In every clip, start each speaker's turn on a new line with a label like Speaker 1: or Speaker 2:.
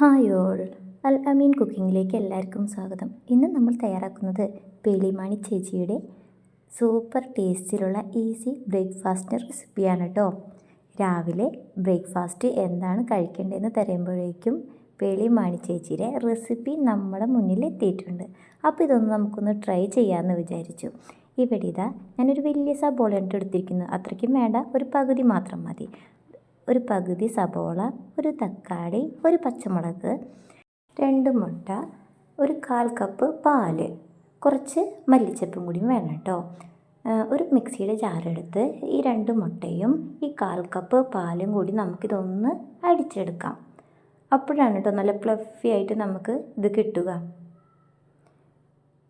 Speaker 1: Hi all. അൽ അമീൻ കുക്കിങ്ങിലേക്ക് എല്ലാവർക്കും സ്വാഗതം. ഇന്ന് നമ്മൾ തയ്യാറാക്കുന്നത് പേളിമാണി ചേച്ചിയുടെ സൂപ്പർ ടേസ്റ്റിലുള്ള ഈസി ബ്രേക്ക്ഫാസ്റ്റ് റെസിപ്പിയാണ് കേട്ടോ. രാവിലെ ബ്രേക്ക്ഫാസ്റ്റ് എന്താണ് കഴിക്കേണ്ടതെന്ന് തരുമ്പോഴേക്കും പേളിമാണി ചേച്ചിയുടെ റെസിപ്പി നമ്മുടെ മുന്നിൽ എത്തിയിട്ടുണ്ട്. അപ്പോൾ ഇതൊന്ന് നമുക്കൊന്ന് ട്രൈ ചെയ്യാമെന്ന് വിചാരിച്ചു. ഇവിടെ ഇതാ ഞാനൊരു വലിയ സബോളയാണ് എടുത്തിരിക്കുന്നത് അത്രയ്ക്കും വേണ്ട ഒരു പകുതി മാത്രം മതി. ഒരു പകുതി സബോള ഒരു തക്കാളി ഒരു പച്ചമുളക് രണ്ട് മുട്ട ഒരു കാൽ കപ്പ് പാൽ. കുറച്ച് മല്ലിച്ചപ്പും കൂടിയും വേണം കേട്ടോ ഒരു മിക്സിയുടെ ജാറെടുത്ത് ഈ രണ്ട് മുട്ടയും ഈ കാൽ കപ്പ് പാലും കൂടി നമുക്കിതൊന്ന് അടിച്ചെടുക്കാം. അപ്പോഴാണ് കേട്ടോ നല്ല പ്ലഫി ആയിട്ട് നമുക്ക് ഇത് കിട്ടുക.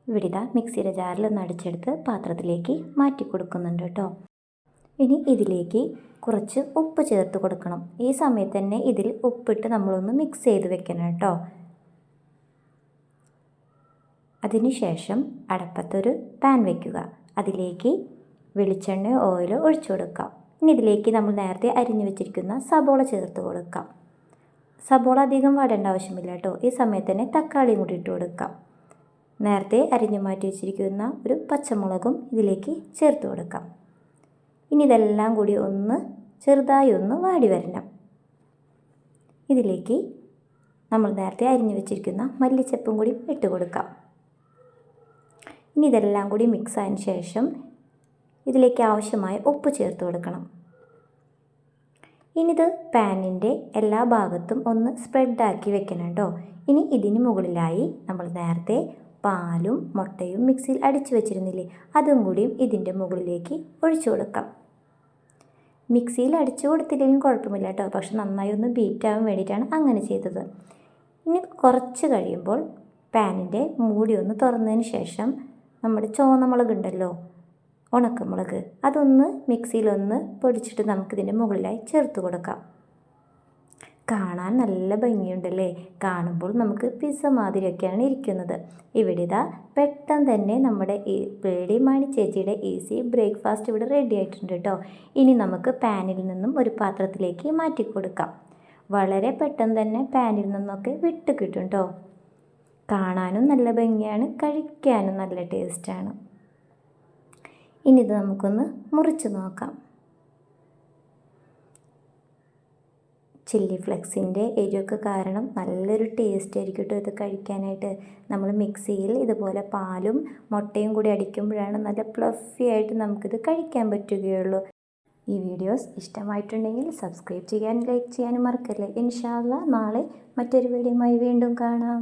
Speaker 1: ഇവിടെ മിക്സിയുടെ ജാറിലൊന്ന് അടിച്ചെടുത്ത് പാത്രത്തിലേക്ക് മാറ്റി കൊടുക്കുന്നുണ്ട് കേട്ടോ ഇനി ഇതിലേക്ക് കുറച്ച് ഉപ്പ് ചേർത്ത് കൊടുക്കണം. ഈ സമയത്ത് തന്നെ ഇതിൽ ഉപ്പിട്ട് നമ്മളൊന്ന് മിക്സ് ചെയ്ത് വെക്കണം കേട്ടോ. അതിനുശേഷം അടപ്പത്തൊരു പാൻ വയ്ക്കുക അതിലേക്ക് വെളിച്ചെണ്ണ ഓയിൽ ഒഴിച്ചു കൊടുക്കാം. ഇനി ഇതിലേക്ക് നമ്മൾ നേരത്തെ അരിഞ്ഞു വെച്ചിരിക്കുന്ന സബോള ചേർത്ത് കൊടുക്കാം. സബോള അധികം വാടേണ്ട ആവശ്യമില്ല കേട്ടോ. ഈ സമയത്ത് തന്നെ തക്കാളിയും കൂടി ഇട്ട് കൊടുക്കാം. നേരത്തെ അരിഞ്ഞു മാറ്റി വെച്ചിരിക്കുന്ന ഒരു പച്ചമുളകും ഇതിലേക്ക് ചേർത്ത് കൊടുക്കാം. ഇനി ഇതെല്ലാം കൂടി ഒന്ന് ചെറുതായി ഒന്ന് വാടി വരണം. ഇതിലേക്ക് നമ്മൾ നേരത്തെ അരിഞ്ഞു വെച്ചിരിക്കുന്ന മല്ലിച്ചപ്പും കൂടി ഇട്ട് കൊടുക്കാം. ഇനി ഇതെല്ലാം കൂടി മിക്സ് ആയതിന് ശേഷം ഇതിലേക്ക് ആവശ്യമായ ഉപ്പ് ചേർത്ത് കൊടുക്കണം. ഇനി ഇത് പാനിന്റെ എല്ലാ ഭാഗത്തും ഒന്ന് സ്പ്രെഡാക്കി വെക്കണം കേട്ടോ. ഇനി ഇതിന് മുകളിലായി നമ്മൾ നേരത്തെ പാലും മുട്ടയും മിക്സിയിൽ അടിച്ചു വെച്ചിരുന്നില്ലേ അതും കൂടിയും ഇതിന്റെ മുകളിലേക്ക് ഒഴിച്ചു കൊടുക്കാം. മിക്സിയിൽ അടിച്ചു കൊടുത്തില്ലെങ്കിലും കുഴപ്പമില്ല കേട്ടോ. പക്ഷെ നന്നായി ഒന്ന് ബീറ്റ് ആവാൻ വേണ്ടിയിട്ടാണ് അങ്ങനെ ചെയ്തത്. ഇനി കുറച്ച് കഴിയുമ്പോൾ പാനിന്റെ മൂടി ഒന്ന് തുറന്നതിന് ശേഷം നമ്മുടെ ചുവന്ന ഉണ്ടല്ലോ ഉണക്കമുളക് അതൊന്ന് മിക്സിയിലൊന്ന് പൊടിച്ചിട്ട് നമുക്കിതിന്റെ മുകളിലായി ചേർത്ത് കൊടുക്കാം. കാണാൻ നല്ല ഭംഗിയുണ്ടല്ലേ? കാണുമ്പോൾ നമുക്ക് പിസ്സ മാതിരിയൊക്കെയാണ് ഇരിക്കുന്നത്. ഇവിടെ ഇതാ പെട്ടെന്ന് തന്നെ നമ്മുടെ ഈ പേടിമാണി ചേച്ചിയുടെ ഈസി ബ്രേക്ക്ഫാസ്റ്റ് ഇവിടെ റെഡി ആയിട്ടുണ്ട് കേട്ടോ. ഇനി നമുക്ക് പാനിൽ നിന്നും ഒരു പാത്രത്തിലേക്ക് മാറ്റി കൊടുക്കാം. വളരെ പെട്ടെന്ന് തന്നെ പാനിൽ നിന്നൊക്കെ വിട്ട് കിട്ടും കേട്ടോ. കാണാനും നല്ല ഭംഗിയാണ് കഴിക്കാനും നല്ല ടേസ്റ്റാണ്. ഇനി ഇത് നമുക്കൊന്ന് മുറിച്ച് നോക്കാം. ചില്ലി ഫ്ലെക്സിന്റെ എരിവൊക്കെ കാരണം നല്ലൊരു ടേസ്റ്റ് ആയിരിക്കും കേട്ടോ ഇത് കഴിക്കാനായിട്ട്. നമ്മൾ മിക്സിയിൽ ഇതുപോലെ പാലും മുട്ടയും കൂടി അടിക്കുമ്പോഴാണ് നല്ല പ്ലഫി ആയിട്ട് നമുക്കിത് കഴിക്കാൻ പറ്റുകയുള്ളൂ. ഈ വീഡിയോസ് ഇഷ്ടമായിട്ടുണ്ടെങ്കിൽ സബ്സ്ക്രൈബ് ചെയ്യാനും ലൈക്ക് ചെയ്യാനും മറക്കല്ലേ. ഇൻഷാല്ല നാളെ മറ്റൊരു വീഡിയോയുമായി വീണ്ടും കാണാം.